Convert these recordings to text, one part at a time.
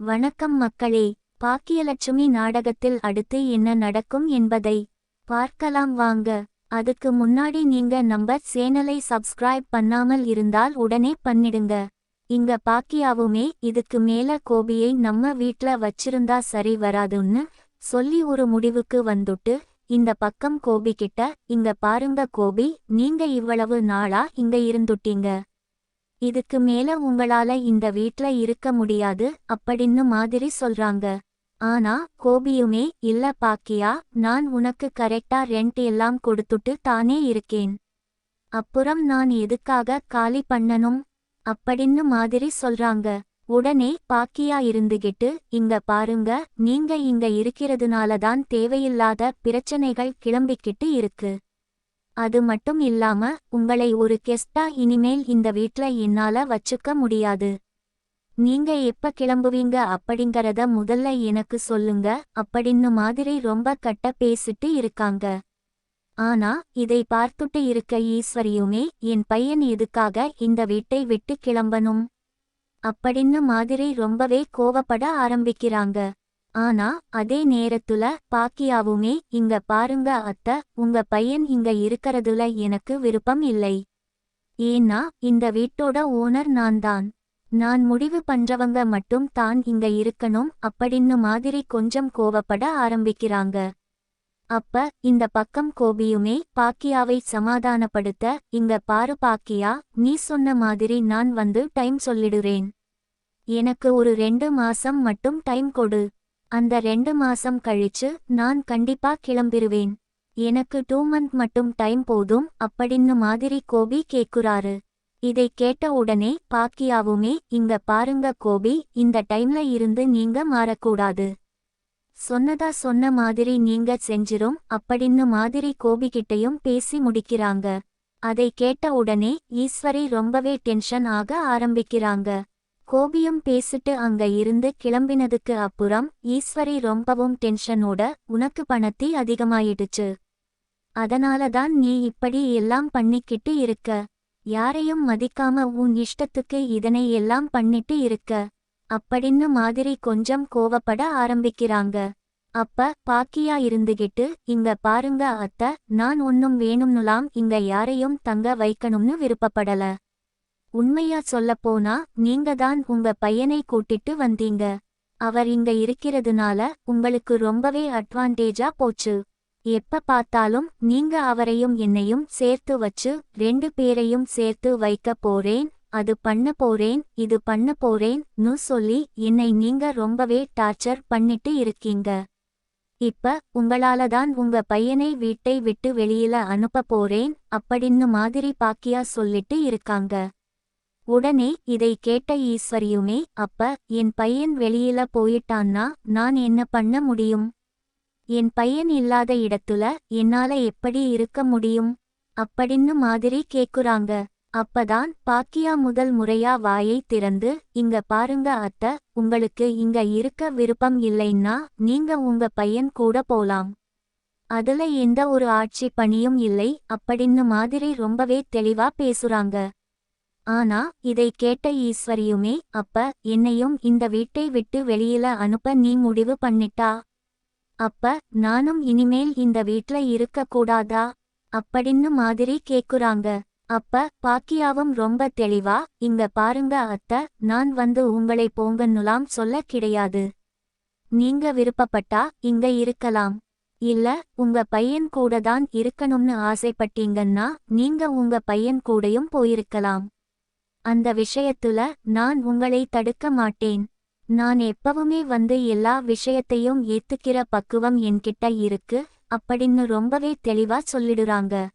வணக்கம் மக்களே பாக்கியலட்சுமி நாடகத்தில் அடுத்து என்ன நடக்கும் என்பதை பார்க்கலாம் வாங்க. அதுக்கு முன்னாடி நீங்க நம்ம சேனலை சப்ஸ்கிரைப் பண்ணாமல் இருந்தால் உடனே பண்ணிடுங்க. இங்க பாக்கியாவுமே இதுக்கு மேல கோபியை நம்ம வீட்ல வச்சிருந்தா சரி வராதுன்னு சொல்லி ஒரு முடிவுக்கு வந்துட்டு இந்த பக்கம் கோபி கிட்ட இங்க பாருங்க கோபி நீங்க இவ்வளவு நாளா இங்க இருந்துட்டீங்க. இதுக்கு மேல உங்களால இந்த வீட்ல இருக்க முடியாது அப்படின்னு மாதிரி சொல்றாங்க. ஆனா கோபியுமே இல்ல பாக்கியா நான் உனக்கு கரெக்டா ரெண்ட் எல்லாம் கொடுத்துட்டு தானே இருக்கேன். அப்புறம் நான் எதுக்காக காலி பண்ணணும்? அப்படின்னு மாதிரி சொல்றாங்க. உடனே பாக்கியா இருந்துகிட்டு இங்க பாருங்க நீங்க இங்க இருக்கிறதுனால தான் தேவையில்லாத பிரச்சனைகள் கிளம்பிக்கிட்டு இருக்கு. அது மட்டும் இல்லாம உங்களை ஒரு கெஸ்டா இனிமேல் இந்த வீட்ல என்னால வச்சுக்க முடியாது. நீங்க எப்ப கிளம்புவீங்க அப்படிங்கறத முதல்ல எனக்கு சொல்லுங்க அப்படின்னு மாதிரி ரொம்ப கட்ட பேசிட்டு இருக்காங்க. ஆனா இதை பார்த்துட்டு இருக்க ஈஸ்வரியுமே என் பையன் எதுக்காக இந்த வீட்டை விட்டு கிளம்பணும்? அப்படின்னு மாதிரி ரொம்பவே கோவப்பட ஆரம்பிக்கிறாங்க. ஆனா அதே நேரத்துல பாக்கியாவுமே இங்க பாருங்க அத்த உங்க பையன் இங்க இருக்கறதுல எனக்கு விருப்பம் இல்லை. ஏன்னா இந்த வீட்டோட ஓனர் நான் தான் நான் முடிவு பண்றவங்க மட்டும் தான் இங்க இருக்கணும் அப்படின்னு மாதிரி கொஞ்சம் கோவப்பட ஆரம்பிக்கிறாங்க. அப்ப இந்த பக்கம் கோபியுமே பாக்கியாவை சமாதானப்படுத்த இங்க பாரு பாக்கியா நீ சொன்ன மாதிரி நான் வந்து டைம் சொல்லிடுறேன். எனக்கு ஒரு ரெண்டு மாசம் மட்டும் டைம் கொடு. அந்த ரெண்டு மாசம் கழிச்சு நான் கண்டிப்பா கிளம்பிருவேன். எனக்கு டூ மந்த் மட்டும் டைம் போதும் அப்படின்னு மாதிரி கோபி கேக்குறாரு. இதை கேட்ட உடனே பாக்கியாவுமே இங்க பாருங்க கோபி இந்த டைம்ல இருந்து நீங்க மாறக்கூடாது. சொன்னதா சொன்ன மாதிரி நீங்க செஞ்சிரும் அப்படின்னு மாதிரி கோபிகிட்டையும் பேசி முடிக்கிறாங்க. அதை கேட்ட உடனே ஈஸ்வரி ரொம்பவே டென்ஷன் ஆக ஆரம்பிக்கிறாங்க. கோபியும் பேசிட்டு அங்க இருந்து கிளம்பினதுக்கு அப்புறம் ஈஸ்வரி ரொம்பவும் டென்ஷனோட உனக்கு பணத்தி அதிகமாயிடுச்சு. அதனால தான் நீ இப்படி எல்லாம் பண்ணிக்கிட்டு இருக்க. யாரையும் மதிக்காம உன் இஷ்டத்துக்கு இதனை எல்லாம் பண்ணிட்டு இருக்க. அப்படின்னு மாதிரி கொஞ்சம் கோவப்பட ஆரம்பிக்கிறாங்க. அப்ப பாக்கியா இருந்துகிட்டு இங்க பாருங்க அத்த நான் ஒன்னும் வேணும்னுலாம் இங்க யாரையும் தங்க வைக்கணும்னு விருப்பப்படல. உண்மையா சொல்லப்போனா நீங்க தான் உங்க பையனை கூட்டிட்டு வந்தீங்க. அவர் இங்க இருக்கிறதுனால உங்களுக்கு ரொம்பவே அட்வான்டேஜா போச்சு. எப்ப பார்த்தாலும் நீங்க அவரையும் என்னையும் சேர்த்து வச்சு ரெண்டு பேரையும் சேர்த்து வைக்க போறேன் அது பண்ண போறேன் இது பண்ண போறேன் நு சொல்லி என்னை நீங்க ரொம்பவே டார்ச்சர் பண்ணிட்டு இருக்கீங்க. இப்ப உங்களால தான் உங்க பையனை வீட்டை விட்டு வெளியில அனுப்ப போறேன் அப்படின்னு மாதிரி பாக்கியா சொல்லிட்டு இருக்காங்க. உடனே இதை கேட்ட ஈஸ்வரியுமே அப்ப என் பையன் வெளியில போயிட்டான்னா நான் என்ன பண்ண முடியும்? என் பையன் இல்லாத இடத்துல என்னால எப்படி இருக்க முடியும்? அப்படின்னு மாதிரி கேக்குறாங்க. அப்பதான் பாக்கியா முதல் முறையா வாயை திறந்து இங்க பாருங்க அத்த உங்களுக்கு இங்க இருக்க விருப்பம் இல்லைன்னா நீங்க உங்க பையன் கூட போலாம். அதுல எந்த ஒரு ஆட்சி பணியும் இல்லை அப்படின்னு மாதிரி ரொம்பவே தெளிவா பேசுறாங்க. ஆனா இதை கேட்ட ஈஸ்வரியுமே அப்ப என்னையும் இந்த வீட்டை விட்டு வெளியில அனுப்ப நீ முடிவு பண்ணிட்டா? அப்ப நானும் இனிமேல் இந்த வீட்ல இருக்க கூடாதா? அப்படின்னு மாதிரி கேக்குறாங்க. அப்ப பாக்கியாவும் ரொம்ப தெளிவா இங்க பாருங்க அத்த நான் வந்து உங்களை போங்கன்னுலாம் சொல்ல கிடையாது. நீங்க விருப்பப்பட்டா இங்க இருக்கலாம். இல்ல உங்க பையன் கூட தான் இருக்கணும்னு ஆசைப்பட்டீங்கன்னா நீங்க உங்க பையன் கூடயும் போயிருக்கலாம். அந்த விஷயத்துல நான் உங்களை தடுக்க மாட்டேன். நான் எப்பவுமே வந்து எல்லா விஷயத்தையும் ஏத்துக்கிற பக்குவம் என்கிட்ட இருக்கு அப்படின்னு ரொம்பவே தெளிவா சொல்லிடுறாங்க.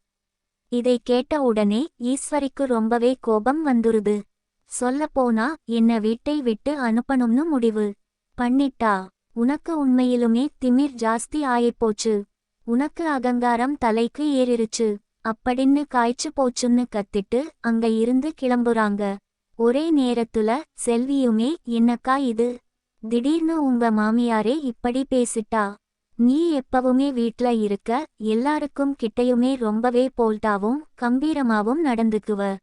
இதை கேட்ட உடனே ஈஸ்வரிக்கு ரொம்பவே கோபம் வந்துருது. சொல்லப்போனா என்ன வீட்டை விட்டு அனுப்பணும்னு முடிவு. பண்ணிட்டா. உனக்கு உண்மையிலுமே திமிர் ஜாஸ்தி ஆயிப்போச்சு உனக்கு அகங்காரம் தலைக்கு ஏறிருச்சு. அப்படின்னு காய்ச்சு போச்சுன்னு கத்திட்டு அங்க இருந்து கிளம்புறாங்க. ஒரே நேரத்துல செல்வியுமே என்னக்கா இது? திடீர்னு உங்க மாமியாரே இப்படி பேசிட்டா? நீ எப்பவுமே வீட்ல இருக்க எல்லாருக்கும் கிட்டையுமே ரொம்பவே போல்டாவும் கம்பீரமாவும் நடந்துக்குவ.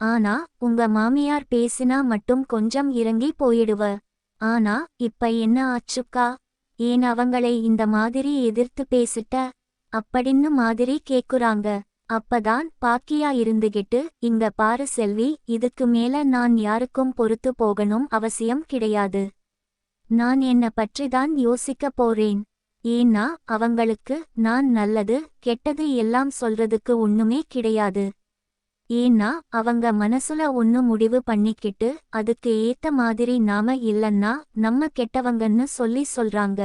ஆனா உங்க மாமியார் பேசினா மட்டும் கொஞ்சம் இறங்கி போயிடுவ. ஆனா இப்ப என்ன ஆச்சுக்கா? ஏன் அவங்களை இந்த மாதிரி எதிர்த்து பேசிட்ட? அப்படின்னு மாதிரி கேக்குறாங்க. அப்பதான் பாக்கியா இருந்துகிட்டு இங்க பாரு செல்வி இதுக்கு மேல நான் யாருக்கும் பொறுத்து போகணும் அவசியம் கிடையாது. நான் என்ன பற்றிதான் யோசிக்க போறேன். ஏன்னா அவங்களுக்கு நான் நல்லது கெட்டது எல்லாம் சொல்றதுக்கு ஒண்ணுமே கிடையாது. ஏன்னா அவங்க மனசுல ஒன்னு முடிவு பண்ணிக்கிட்டு அதுக்கு ஏத்த மாதிரி நாம இல்லன்னா நம்ம கெட்டவங்கன்னு சொல்லி சொல்றாங்க.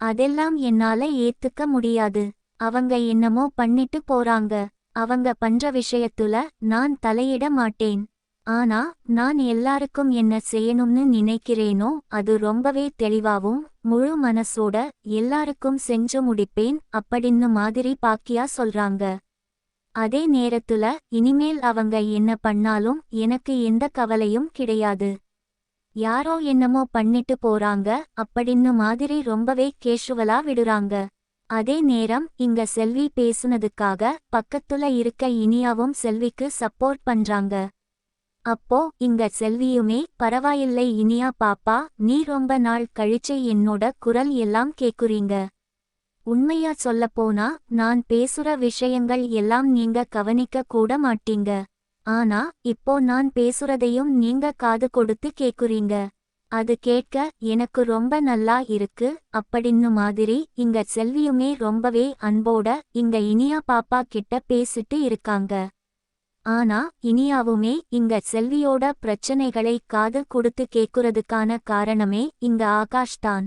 அதெல்லாம் என்னால ஏத்துக்க முடியாது. அவங்க என்னமோ பண்ணிட்டு போறாங்க. அவங்க பண்ற விஷயத்துல நான் தலையிட மாட்டேன். ஆனா நான் எல்லாருக்கும் என்ன செய்யணும்னு நினைக்கிறேனோ அது ரொம்பவே தெளிவாவும் முழு மனசோட எல்லாருக்கும் செஞ்சு முடிப்பேன் அப்படின்னு மாதிரி பாக்கியா சொல்றாங்க. அதே நேரத்துல இனிமேல் அவங்க என்ன பண்ணாலும் எனக்கு எந்த கவலையும் கிடையாது. யாரோ என்னமோ பண்ணிட்டு போறாங்க அப்படின்னு மாதிரி ரொம்பவே கேஷுவலா விடுறாங்க. அதே நேரம் இங்க செல்வி பேசுனதுக்காக பக்கத்துல இருக்க இனியாவும் செல்விக்கு சப்போர்ட் பண்றாங்க. அப்போ இங்க செல்வியுமே பரவாயில்லை இனியா பாப்பா நீ ரொம்ப நாள் கழிச்சு என்னோட குரல் எல்லாம் கேக்குறீங்க. உண்மையா சொல்லப்போனா நான் பேசுற விஷயங்கள் எல்லாம் நீங்க கவனிக்க கூட மாட்டீங்க. ஆனா இப்போ நான் பேசுறதையும் நீங்க காது கொடுத்து கேக்குறீங்க. அது கேட்க எனக்கு ரொம்ப நல்லா இருக்கு அப்படின்னு மாதிரி இங்க செல்வியுமே ரொம்பவே அன்போட இங்க இனியா பாப்பா கிட்ட பேசிட்டு இருக்காங்க. ஆனா இனியாவுமே இங்க செல்வியோட பிரச்சனைகளை காது கொடுத்து கேக்குறதுக்கான காரணமே இங்க ஆகாஷ் தான்.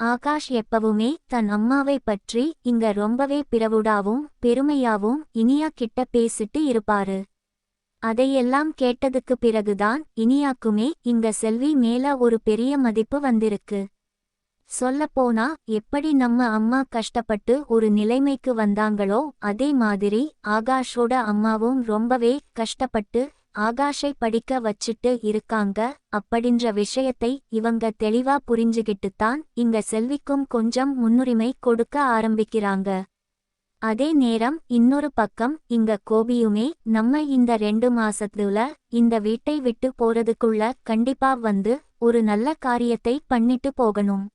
ஆகாஷ் எப்பவுமே தன் அம்மாவை பற்றி இங்க ரொம்பவே பிறவுடாவும் பெருமையாவும் இனியா கிட்ட பேசிட்டு இருப்பாரு. அதையெல்லாம் கேட்டதுக்கு பிறகுதான் இனியாக்குமே இங்க செல்வி மேல ஒரு பெரிய மதிப்பு வந்திருக்கு. சொல்லப்போனா எப்படி நம்ம அம்மா கஷ்டப்பட்டு ஒரு நிலைமைக்கு வந்தாங்களோ அதே மாதிரி ஆகாஷோட அம்மாவும் ரொம்பவே கஷ்டப்பட்டு ஆகாஷை படிக்க வச்சுட்டு இருக்காங்க அப்படின்ற விஷயத்தை இவங்க தெளிவா புரிஞ்சுகிட்டுத்தான் இங்க செல்விக்கும் கொஞ்சம் முன்னுரிமை கொடுக்க ஆரம்பிக்கிறாங்க. அதே நேரம் இன்னொரு பக்கம் இங்க கோபியுமே நம்ம இந்த ரெண்டு மாசத்துல இந்த வீட்டை விட்டு போறதுக்குள்ள கண்டிப்பா வந்து ஒரு நல்ல காரியத்தை பண்ணிட்டு போகணும்.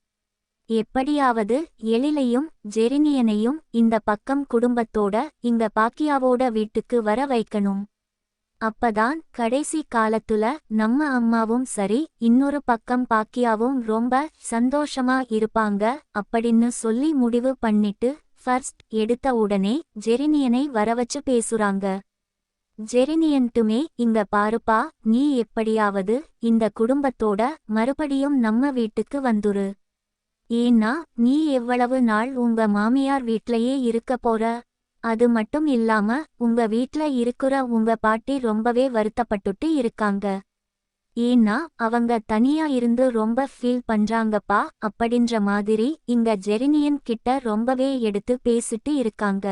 எப்படியாவது எழிலையும் ஜெரினியனையும் இந்த பக்கம் குடும்பத்தோட இங்க பாக்கியாவோட வீட்டுக்கு வர வைக்கணும். அப்பதான் கடைசி காலத்துல நம்ம அம்மாவும் சரி இன்னொரு பக்கம் பாக்கியாவும் ரொம்ப சந்தோஷமா இருப்பாங்க அப்படின்னு சொல்லி முடிவு பண்ணிட்டு ஃபர்ஸ்ட் எடுத்த உடனே ஜெரினியனை வரவச்சு பேசுறாங்க. ஜெரினியன்ட்டுமே இங்க பாருப்பா நீ எப்படியாவது இந்த குடும்பத்தோட மறுபடியும் நம்ம வீட்டுக்கு வந்துரு. ஏன்னா நீ எவ்வளவு நாள் உங்க மாமியார் வீட்லயே இருக்க போற? அது மட்டும் இல்லாம உங்க வீட்ல இருக்குற உங்க பாட்டி ரொம்பவே வருத்தப்பட்டுட்டு இருக்காங்க. ஏன்னா அவங்க தனியா இருந்து ரொம்ப ஃபீல் பண்றாங்கப்பா அப்படின்ற மாதிரி இங்க ஜெரினியன் கிட்ட ரொம்பவே எடுத்து பேசிட்டு இருக்காங்க.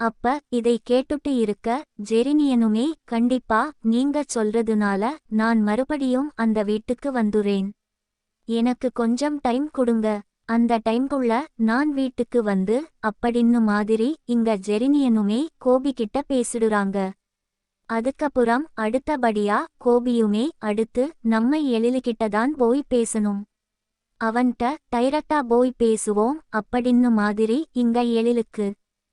அப்ப இதை கேட்டுட்டு இருக்க ஜெரினியனுமே கண்டிப்பா நீங்க சொல்றதுனால நான் மறுபடியும் அந்த வீட்டுக்கு வந்துறேன். எனக்கு கொஞ்சம் டைம் கொடுங்க. அந்த டைம்குள்ள நான் வீட்டுக்கு வந்து அப்படின்னு மாதிரி இங்க ஜெரினியனுமே கோபிக்கிட்ட பேசிடுறாங்க. அதுக்கப்புறம் அடுத்தபடியா கோபியுமே அடுத்து நம்ம எழிலுகிட்ட தான் போய் பேசணும். அவன்கிட்ட டைரக்டா போய் பேசுவோம் அப்படின்னு மாதிரி இங்க எழிலுக்கு.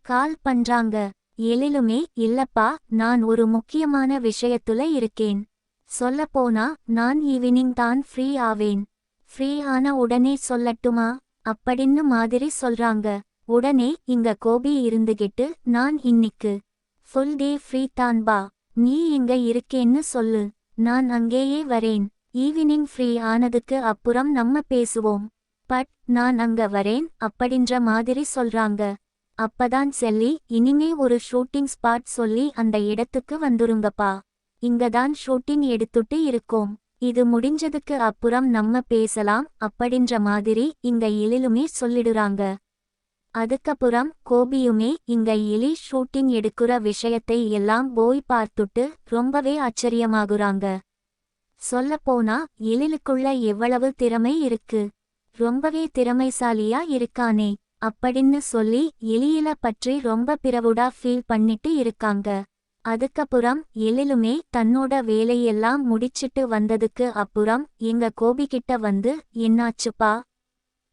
கால் பண்றாங்க. எழிலுமே இல்லப்பா நான் ஒரு முக்கியமான விஷயத்துல இருக்கேன். சொல்லப்போனா நான் ஈவினிங் தான் ஃப்ரீ ஆவேன். ஃப்ரீ ஆன உடனே சொல்லட்டுமா? அப்படின்னு மாதிரி சொல்றாங்க. உடனே இங்க கோபி இருந்துகிட்டு நான் இன்னிக்கு ஃபுல் டே ஃப்ரீ தான் பா நீ இங்க இருக்கேன்னு சொல்லு. நான் அங்கேயே வரேன். ஈவினிங் ஃப்ரீ ஆனதுக்கு அப்புறம் நம்ம பேசுவோம். பட் நான் அங்க வரேன் அப்படின்ற மாதிரி சொல்றாங்க. அப்பதான் செல்லி இனிமே ஒரு ஷூட்டிங் ஸ்பாட் சொல்லி அந்த இடத்துக்கு வந்துருங்கப்பா. இங்கதான் ஷூட்டிங் எடுத்துட்டு இருக்கோம். இது முடிஞ்சதுக்கு அப்புறம் நம்ம பேசலாம் அப்படின்ற மாதிரி இங்க எழிலுமே சொல்லிடுறாங்க. அதுக்கப்புறம் கோபியுமே இங்க எலி ஷூட்டிங் எடுக்கிற விஷயத்தை எல்லாம் போய் பார்த்துட்டு ரொம்பவே ஆச்சரியமாகுறாங்க. சொல்லப்போனா எழிலுக்குள்ள எவ்வளவு திறமை இருக்கு? ரொம்பவே திறமைசாலியா இருக்கானே அப்படின்னு சொல்லி எலியில பற்றி ரொம்ப பிறவுடா ஃபீல் பண்ணிட்டு இருக்காங்க. அதுக்கப்புறம் எழிலுமே தன்னோட வேலையெல்லாம் முடிச்சிட்டு வந்ததுக்கு அப்புறம் எங்க கோபிகிட்ட வந்து என்னாச்சுப்பா?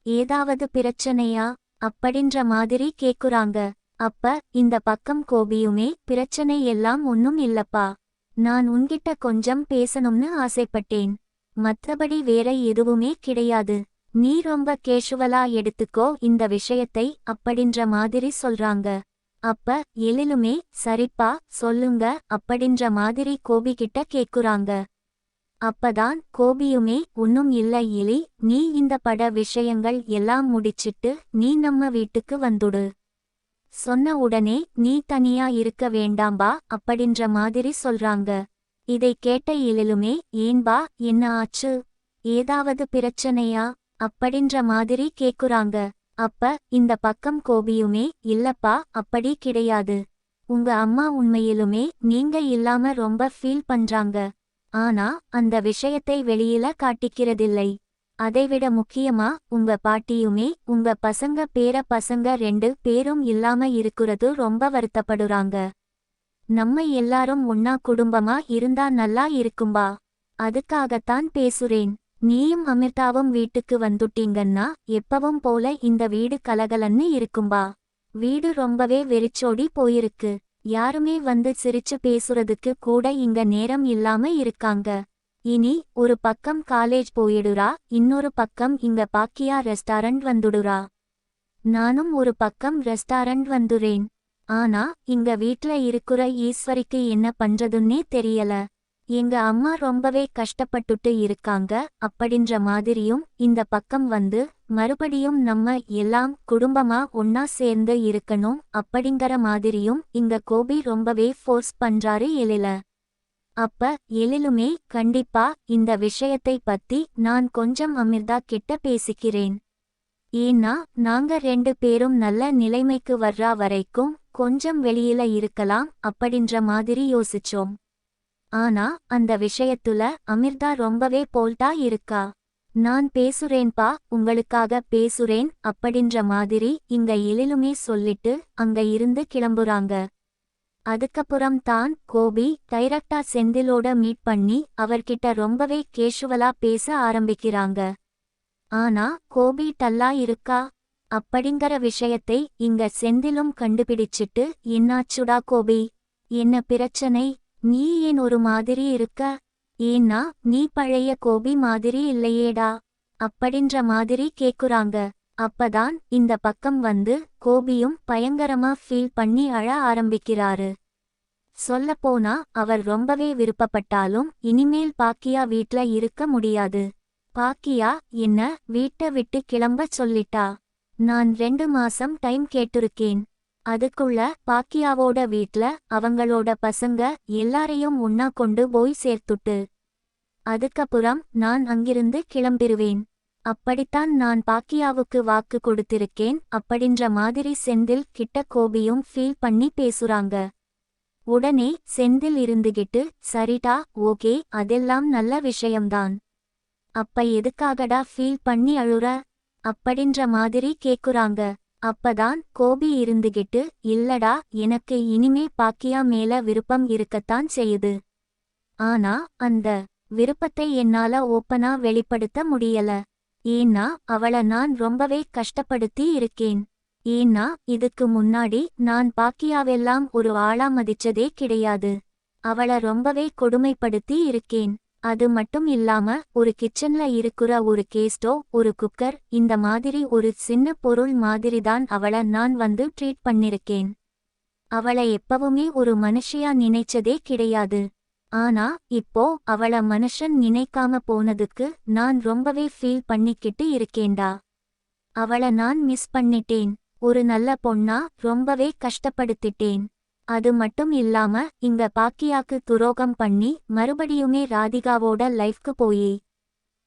ஏதாவது பிரச்சனையா? அப்படின்ற மாதிரி கேக்குறாங்க. அப்ப இந்த பக்கம் கோபியுமே பிரச்சனை எல்லாம் ஒன்னும் இல்லப்பா. நான் உன்கிட்ட கொஞ்சம் பேசணும்னு ஆசைப்பட்டேன். மற்றபடி வேற எதுவுமே கிடையாது. நீ ரொம்ப கேஷுவலா எடுத்துக்கோ இந்த விஷயத்தை அப்படின்ற மாதிரி சொல்றாங்க. அப்ப எழிலுமே சரிப்பா சொல்லுங்க அப்படின்ற மாதிரி கோபிகிட்ட கேக்குறாங்க. அப்பதான் கோபியுமே ஒன்னும் இல்லை இலி நீ இந்த பட விஷயங்கள் எல்லாம் முடிச்சிட்டு நீ நம்ம வீட்டுக்கு வந்துடு. சொன்ன உடனே நீ தனியா இருக்க வேண்டாம்பா அப்படின்ற மாதிரி சொல்றாங்க. இதை கேட்ட இலிலுமே ஏன்பா என்ன ஆச்சு? ஏதாவது பிரச்சனையா? அப்படின்ற மாதிரி கேக்குறாங்க. அப்ப இந்த பக்கம் கோபியுமே இல்லப்பா அப்படி கிடையாது. உங்க அம்மா உண்மையிலுமே நீங்க இல்லாம ரொம்ப ஃபீல் பண்றாங்க. ஆனா அந்த விஷயத்தை வெளியில காட்டிக்கிறதில்லை. அதைவிட முக்கியமா உங்க பாட்டியுமே உங்க பசங்க பேர பசங்க ரெண்டு பேரும் இல்லாம இருக்கிறது ரொம்ப வருத்தப்படுறாங்க. நம்ம எல்லாரும் ஒன்னா குடும்பமா இருந்தா நல்லா இருக்கும்பா. அதுக்காகத்தான் பேசுறேன். நீயும் அமிர்தாவும் வீட்டுக்கு வந்துட்டீங்கன்னா எப்பவும் போல இந்த வீடு கலகலன்னு இருக்கும்பா. வீடு ரொம்பவே வெறிச்சோடி போயிருக்கு. யாருமே வந்து சிரிச்சு பேசுறதுக்கு கூட இங்க நேரம் இல்லாம இருக்காங்க. இனி ஒரு பக்கம் காலேஜ் போயிடுறா இன்னொரு பக்கம் இங்க பாக்கியா ரெஸ்டாரண்ட் வந்துடுறா. நானும் ஒரு பக்கம் ரெஸ்டாரண்ட் வந்துறேன். ஆனா இங்க வீட்ல இருக்குற ஈஸ்வரிக்கு என்ன பண்றதுன்னே தெரியல. எங்க அம்மா ரொம்பவே கஷ்டப்பட்டுட்டு இருக்காங்க அப்படின்ற மாதிரியும் இந்த பக்கம் வந்து மறுபடியும் நம்ம எல்லாம் குடும்பமா ஒன்னா சேர்ந்து இருக்கணும் அப்படிங்கிற மாதிரியும் இங்க கோபி ரொம்பவே ஃபோர்ஸ் பண்றாரு எழில. அப்ப எழிலுமே கண்டிப்பா இந்த விஷயத்தை பத்தி நான் கொஞ்சம் அமிர்தா கிட்ட பேசிக்கிறேன். ஏன்னா நாங்க ரெண்டு பேரும் நல்ல நிலைமைக்கு வர்றா வரைக்கும் கொஞ்சம் வெளியில இருக்கலாம் அப்படின்ற மாதிரி யோசிச்சோம். ஆனா அந்த விஷயத்துல அமிர்தா ரொம்பவே போல்டா இருக்கா? நான் பேசுறேன்பா உங்களுக்காக பேசுறேன் அப்படின்ற மாதிரி இங்க எழிலுமே சொல்லிட்டு அங்க இருந்து கிளம்புறாங்க. அதுக்கப்புறம் தான் கோபி டைரக்டா செந்திலோட மீட் பண்ணி அவர்கிட்ட ரொம்பவே கேஷுவலா பேச ஆரம்பிக்கிறாங்க. ஆனா கோபி டல்லா இருக்கா? அப்படிங்கிற விஷயத்தை இங்க செந்திலும் கண்டுபிடிச்சிட்டு என்னாச்சுடா கோபி? என்ன பிரச்சனை? நீ ஏன் ஒரு மாதிரி இருக்க? ஏன்னா நீ பழைய கோபி மாதிரி இல்லையேடா. அப்படின்ற மாதிரி கேக்குறாங்க. அப்பதான் இந்த பக்கம் வந்து கோபியும் பயங்கரமா ஃபீல் பண்ணி அழ ஆரம்பிக்கிறாரு. சொல்லப்போனா அவர் ரொம்பவே விருப்பப்பட்டாலும் இனிமேல் பாக்கியா வீட்ல இருக்க முடியாது. பாக்கியா என்ன வீட்டை விட்டு கிளம்ப சொல்லிட்டா? நான் ரெண்டு மாசம் டைம் கேட்டிருக்கேன். அதுக்குள்ள பாக்கியாவோட வீட்ல அவங்களோட பசங்க எல்லாரையும் உன்னா கொண்டு போய் சேர்த்துட்டு அதுக்கப்புறம் நான் அங்கிருந்து கிளம்பிருவேன். அப்படித்தான் நான் பாக்கியாவுக்கு வாக்கு கொடுத்திருக்கேன் அப்படின்ற மாதிரி செந்தில் கிட்ட கோபியும் ஃபீல் பண்ணி பேசுறாங்க. உடனே செந்தில் இருந்துகிட்டு சரிடா ஓகே அதெல்லாம் நல்ல விஷயம்தான். அப்ப எதுக்காகடா ஃபீல் பண்ணி அழுற? அப்படின்ற மாதிரி கேக்குறாங்க. அப்பதான் கோபி இருந்துகிட்டு இல்லடா எனக்கு இனிமே பாக்கியா மேல விருப்பம் இருக்கத்தான் செய்யுது. ஆனா அந்த விருப்பத்தை என்னால ஓப்பனா வெளிப்படுத்த முடியல. ஏன்னா அவள நான் ரொம்பவே கஷ்டப்படுத்தி இருக்கேன். ஏன்னா இதுக்கு முன்னாடி நான் பாக்கியாவெல்லாம் ஒரு ஆளா மதிச்சதே கிடையாது. அவள ரொம்பவே கொடுமைப்படுத்தி இருக்கேன். அது மட்டும் இல்லாம ஒரு கிச்சன்ல இருக்கிற ஒரு கேஸ்டோ ஒரு குக்கர் இந்த மாதிரி ஒரு சின்ன பொருள் மாதிரிதான் அவள நான் வந்து ட்ரீட் பண்ணிருக்கேன். அவளை எப்பவுமே ஒரு மனுஷியா நினைச்சதே கிடையாது. ஆனா இப்போ அவள மனுஷன் நினைக்காம போனதுக்கு நான் ரொம்பவே ஃபீல் பண்ணிக்கிட்டு இருக்கேன்டா. அவள நான் மிஸ் பண்ணிட்டேன். ஒரு நல்ல பொண்ணா ரொம்பவே கஷ்டப்படுத்திட்டேன். அது மட்டும் இல்லாம இங்க பாக்கியாக்கு துரோகம் பண்ணி மறுபடியுமே ராதிகாவோட லைஃப்க்கு போயே.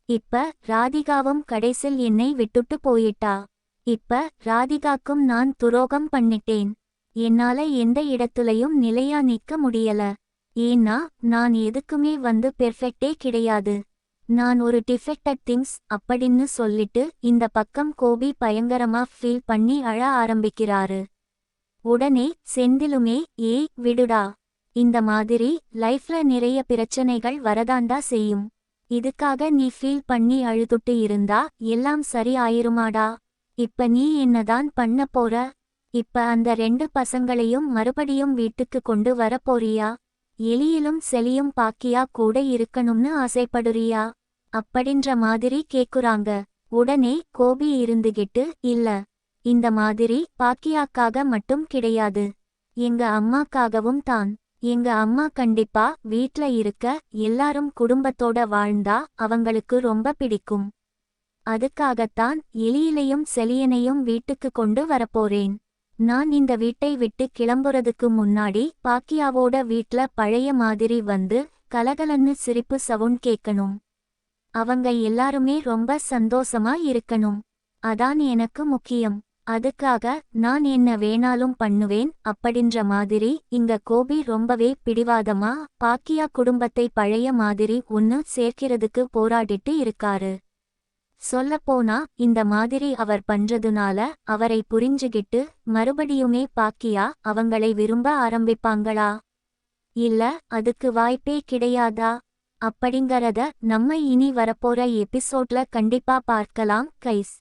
இப்ப ராதிகாவும் கடைசில் என்னை விட்டுட்டு போயிட்டா. இப்ப ராதிகாக்கும் நான் துரோகம் பண்ணிட்டேன். என்னால எந்த இடத்துலயும் நிலையா நிக்க முடியல. ஏன்னா நான் எதுக்குமே வந்து பெர்ஃபெக்டே கிடையாது. நான் ஒரு டிஃபெக்டட் திங்ஸ் அப்படின்னு சொல்லிட்டு இந்த பக்கம் கோபி பயங்கரமா ஃபீல் பண்ணி அழ ஆரம்பிக்கிறாரு. உடனே செந்திலுமே ஏய் விடுடா. இந்த மாதிரி லைஃப்ல நிறைய பிரச்சனைகள் வரதாண்டா செய்யும். இதுக்காக நீ ஃபீல் பண்ணி அழுதுட்டு இருந்தா எல்லாம் சரி ஆயிருமாடா இப்ப நீ என்னதான் பண்ண போற? இப்ப அந்த ரெண்டு பசங்களையும் மறுபடியும் வீட்டுக்கு கொண்டு வர போறியா? எலியிலும் செலியும் பாக்கியா கூட இருக்கணும்னு ஆசைப்படுறியா? அப்படின்ற மாதிரி கேக்குறாங்க. உடனே கோபி இருந்துகிட்டு இல்ல இந்த மாதிரி பாக்கியாக்காக மட்டும் கிடையாது. எங்க அம்மாக்காகவும் தான். எங்க அம்மா கண்டிப்பா வீட்ல இருக்க எல்லாரும் குடும்பத்தோட வாழ்ந்தா அவங்களுக்கு ரொம்ப பிடிக்கும். அதுக்காகத்தான் எலியிலையும் செலியனையும் வீட்டுக்கு கொண்டு வரப்போறேன். நான் இந்த வீட்டை விட்டு கிளம்புறதுக்கு முன்னாடி பாக்கியாவோட வீட்ல பழைய மாதிரி வந்து கலகலன்னு சிரிப்பு சவுண்ட் கேட்கணும் அவங்க எல்லாருமே ரொம்ப சந்தோஷமா இருக்கணும். அதான் எனக்கு முக்கியம். அதுக்காக நான் என்ன வேணாலும் பண்ணுவேன் அப்படின்ற மாதிரி இங்க கோபி ரொம்பவே பிடிவாதமா பாக்கியா குடும்பத்தை பழைய மாதிரி ஒன்னு சேர்க்கிறதுக்கு போராடிட்டு இருக்காரு. சொல்லப்போனா இந்த மாதிரி அவர் பண்றதுனால அவரை புரிஞ்சுகிட்டு மறுபடியுமே பாக்கியா அவங்களை விரும்ப ஆரம்பிப்பாங்களா? இல்ல அதுக்கு வாய்ப்பே கிடையாதா? அப்படிங்கறத நம்ம இனி வரப்போற எபிசோட்ல கண்டிப்பா பார்க்கலாம் கைஸ்